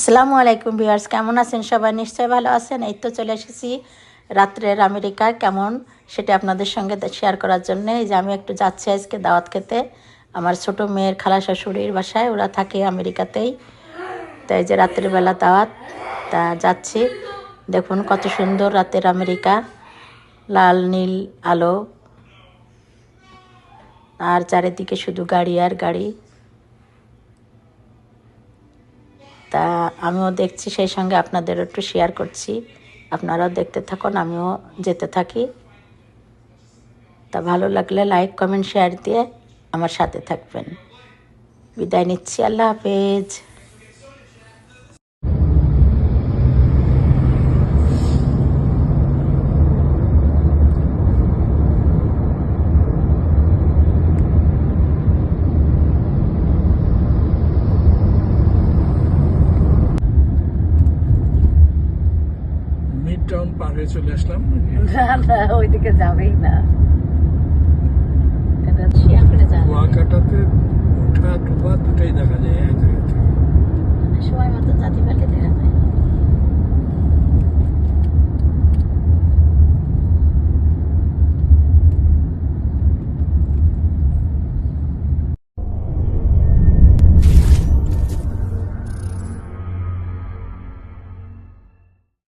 আসসালামু আলাইকুম ভিউয়ার্স, কেমন আছেন সবাই? নিশ্চয়ই ভালো আছেন। এই তো চলে এসেছি রাত্রের আমেরিকা, কেমন? সেটা আপনাদের সঙ্গে শেয়ার করার জন্য। এই যে আমি একটু যাচ্ছি আজকে দাওয়াত খেতে। আমার ছোট মেয়ের খালা শাশুড়ির বাসায়, ওরা থাকে আমেরিকাতেই। তাই যে রাত্রের বেলা দাওয়াত, তা যাচ্ছি। দেখুন কত সুন্দর রাতের আমেরিকা। লাল, নীল, আলো। আর চারিদিকে শুধু গাড়ি আর গাড়ি। তা আমিও দেখছি সেই সঙ্গে আপনাদেরও একটু শেয়ার করছি। আপনারাও দেখতে থাকুন, আমিও যেতে থাকি। তা ভালো লাগলে লাইক কমেন্ট শেয়ার দিয়ে আমার সাথে থাকবেন। বিদায় নিচ্ছি, আল্লাহ হাফেজ। টাউন পার হয়ে চলে আসলাম। না না ওইদিকে যাবেই না। কুয়াকাটাতে